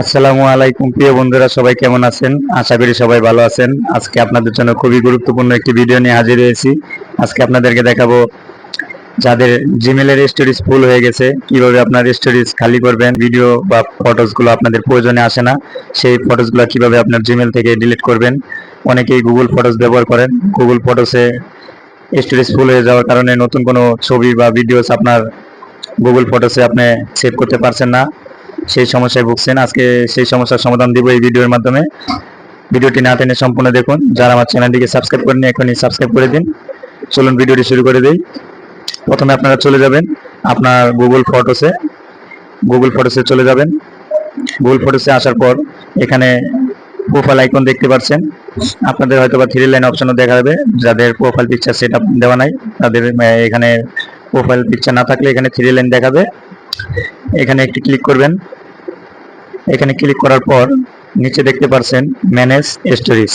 আসসালামু আলাইকুম, প্রিয় বন্ধুরা, সবাই কেমন আছেন? আশা করি সবাই ভালো আছেন। আজকে আপনাদের জন্য খুবই গুরুত্বপূর্ণ একটি ভিডিও নিয়ে হাজির হয়েছি। আজকে আপনাদেরকে দেখাবো যাদের জিমেলের স্টোরেজ ফুল হয়ে গেছে, কীভাবে আপনার স্টোরেজ খালি করবেন ভিডিও বা ফটোসগুলো আপনাদের প্রয়োজনে আসে না, সেই ফটোসগুলো কীভাবে আপনার জিমেল থেকে ডিলিট করবেন। অনেকেই গুগল ফটোস ব্যবহার করেন। গুগল ফটোসে স্টোরেজ ফুল হয়ে যাওয়ার কারণে নতুন কোনো ছবি বা ভিডিওস আপনার গুগল ফটোসে আপনি সেভ করতে পারছেন না। সেই সমস্যায় ভুগছেন। আজকে সেই সমস্যার সমাধান দিব এই ভিডিওর মাধ্যমে। ভিডিওটি না টেনে সম্পূর্ণ দেখুন। যারা আমার চ্যানেলটিকে সাবস্ক্রাইব করেনি এখনই সাবস্ক্রাইব করে দিন। চলুন ভিডিওটি শুরু করে দিই। প্রথমে আপনারা চলে যাবেন আপনার গুগল ফটোসে গুগল ফটোসে চলে যাবেন। গুগল ফটোসে আসার পর এখানে প্রোফাইল আইকন দেখতে পাচ্ছেন। আপনাদের হয়তো বা থ্রি লাইন অপশনও দেখা যাবে। যাদের প্রোফাইল পিকচার সেট দেওয়া নাই, তাদের এখানে প্রোফাইল পিকচার না থাকলে এখানে থ্রি লাইন দেখাবে। এখানে একটি ক্লিক করবেন। এখানে ক্লিক করার পর নিচে দেখতে পাচ্ছেন ম্যানেজ স্টোরিজ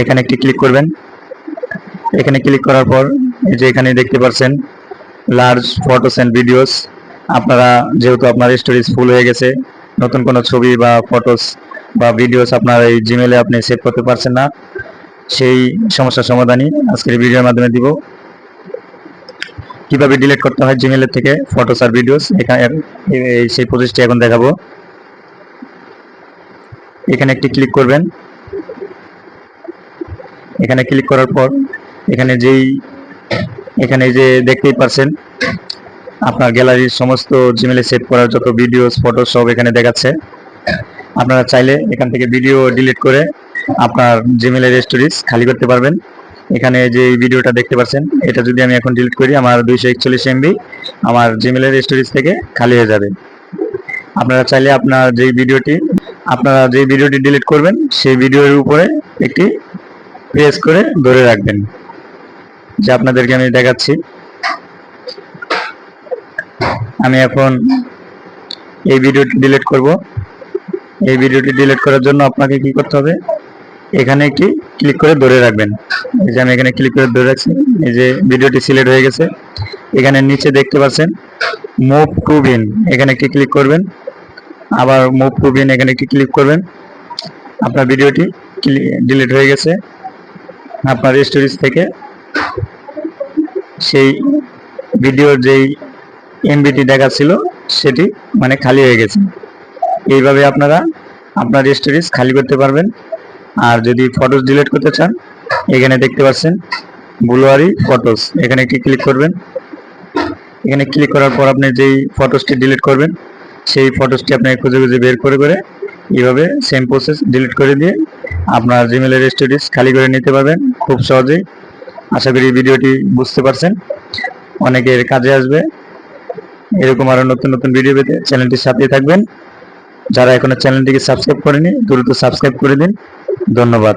এখানে একটি ক্লিক করবেন। এখানে ক্লিক করার পর এই যে এখানে দেখতে পাচ্ছেন লার্জ ফটোস অ্যান্ড ভিডিওস আপনারা যেহেতু আপনার স্টোরেজ ফুল হয়ে গেছে, নতুন কোনো ছবি বা ফটোস বা ভিডিওস আপনার এই জিমেলে আপনি সেভ করতে পারছেন না। সেই সমস্যার সমাধানই আজকের ভিডিওর মাধ্যমে দিব। কীভাবে ডিলিট করতে হয় জিমেলের থেকে? ফটোস আর ভিডিওস এখানে সেই প্রসেসটি এখন দেখাবো। এখানে একটি ক্লিক করবেন। এখানে ক্লিক করার পর, এখানে যেই, এখানে যে দেখতেই পাচ্ছেন আপনার গ্যালারির সমস্ত জিমেলে সেভ করার যত ভিডিওস ফটো সব এখানে দেখাচ্ছে। আপনারা চাইলে এখান থেকে ভিডিও ডিলিট করে আপনার জিমেলের স্টোরেজ খালি করতে পারবেন। এখানে যে ভিডিওটা দেখতে পাচ্ছেন, এটা যদি আমি এখন ডিলিট করি, আমার দুইশো একচল্লিশ এমবি আমার জিমেলের স্টোরেজ থেকে খালি হয়ে যাবে। আপনারা চাইলে আপনার যেই ভিডিওটি, আপনারা যে ভিডিওটি ডিলিট করবেন, সেই ভিডিওর উপরে একটি প্রেস করে ধরে রাখবেন। যে আপনাদেরকে আমি দেখাচ্ছি। আমি এখন এই ভিডিওটি ডিলিট করব। এই ভিডিওটি ডিলিট করার জন্য আপনাকে কি করতে হবে? এখানে একটি ক্লিক করে ধরে রাখবেন। এই যে আমি এখানে ক্লিক করে ধরে রাখছি। এই যে ভিডিওটি সিলেক্ট হয়ে গেছে। এখানে নিচে দেখতে পাচ্ছেন মুভ টু বিন এখানে একটি ক্লিক করবেন? আবার মুভ টু বিন এখানে একটি ক্লিক করবেন? আপনার ভিডিওটি ডিলিট হয়ে গেছে। আপনার স্টোরেজ থেকে সেই ভিডিওর যেই এমবিটি দেখাচ্ছিল, সেটি মানে খালি হয়ে গেছে। এইভাবে আপনারা আপনার স্টোরেজ খালি করতে পারবেন। আর যদি ফটোস ডিলিট করতে চান, এখানে দেখতে পাচ্ছেন বুলোয়ারি ফটোস এখানে একটি ক্লিক করবেন। এখানে ক্লিক করার পর আপনি যেই ফটোসটি ডিলিট করবেন, সেই ফটোসটি আপনি খুঁজে খুঁজে বের করে করে এইভাবে সেম প্রসেস ডিলিট করে দিয়ে আপনার জিমেলের স্টোরেজ খালি করে নিতে পারবেন খুব সহজেই। আশা করি ভিডিওটি বুঝতে পারছেন। অনেকের কাজে আসবে। এরকম আরও নতুন নতুন ভিডিও পেতে চ্যানেলটির সাথেই থাকবেন। যারা এখনও চ্যানেলটিকে সাবস্ক্রাইব করেনি দ্রুত সাবস্ক্রাইব করে দিন। ধন্যবাদ।